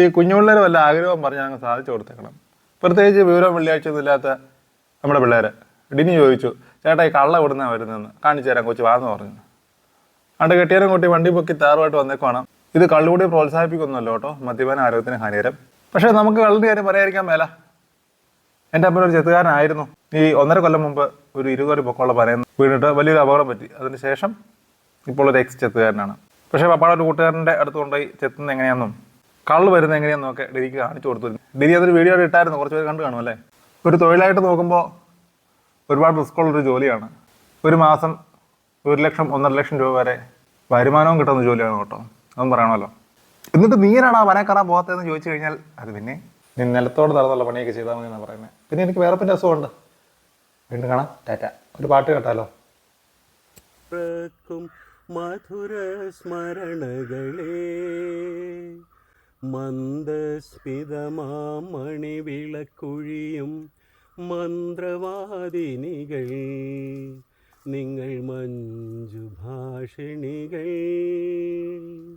ഈ കുഞ്ഞുപിള്ളേർ വല്ല ആഗ്രഹം പറഞ്ഞ് അങ്ങ് സാധിച്ചു കൊടുത്തേക്കണം. പ്രത്യേകിച്ച് വിവരം വെള്ളിയാഴ്ച ഇല്ലാത്ത നമ്മുടെ പിള്ളേരെ. ഡിനി ചോദിച്ചു ചേട്ടാ ഈ കള്ള എവിടുന്നാണ് വരുന്നതെന്ന്? കാണിച്ചു തരാം കൊച്ചു വാന്ന് പറഞ്ഞു. അണ്ട് കെട്ടിയാലും കൂട്ടി വണ്ടി പൊക്കി താറുമായിട്ട് വന്നേക്കുവാണ്. ഇത് കള്ളുകൂടി പ്രോത്സാഹിപ്പിക്കുന്നല്ലോ കേട്ടോ മദ്യപാന ആരോഗ്യത്തിന് ഹാനികരം. പക്ഷേ നമുക്ക് കള്ളിന്റെ കാര്യം പറയാതിരിക്കാൻ മേല. എന്റെ അമ്മ ഒരു ചെത്തുകാരനായിരുന്നു ഈ ഒന്നര കൊല്ലം മുമ്പ് ഒരു ഇരുകോടി പൊക്കമുള്ള പറയുന്ന വീണിട്ട് വലിയൊരു അപകടം പറ്റി. അതിന് ശേഷം ഇപ്പോൾ ഒരു എക്സ് ചെത്തുകാരനാണ് പക്ഷേ പപ്പാടെ ഒരു കൂട്ടുകാരന്റെ അടുത്ത് കൊണ്ടുപോയി ചെത്തുന്നത് എങ്ങനെയാണെന്നും കള്ള് വരുന്നത് എങ്ങനെയാണെന്ന് നോക്കെ ഡെരിക്ക് കാണിച്ചു കൊടുത്തു ഡെരി അതൊരു വീഡിയോ ഇട്ടായിരുന്നു കുറച്ച് പേര് കണ്ടു കാണും അല്ലേ? ഒരു തൊഴിലായിട്ട് നോക്കുമ്പോൾ ഒരുപാട് റിസ്ക് ഉള്ളൊരു ജോലിയാണ്. ഒരു മാസം ഒരു ലക്ഷം ഒന്നര ലക്ഷം രൂപ വരെ വരുമാനവും കിട്ടുന്ന ജോലിയാണ് കേട്ടോ. അതും പറയണമല്ലോ. എന്നിട്ട് നീനാണ് ആ വന പോകാത്തതെന്ന് ചോദിച്ചു കഴിഞ്ഞാൽ അത് പിന്നെ നീ നിലത്തോട് നടന്നുള്ള പണിയൊക്കെ ചെയ്താൽ മതി എന്നാണ് പറയുന്നത് പിന്നെ എനിക്ക് വേറെ പിന്നെ അസുഖമുണ്ട് വീണ്ടും കാണാം. ടാറ്റ. ഒരു പാട്ട് കേട്ടാലോ മധുര സ്മരണകളെ മന്ദസ്മിതമാമണി വിളക്കുഴിയും മന്ത്രവാദിനികൾ നിങ്ങൾ മഞ്ജുഭാഷിണികൾ.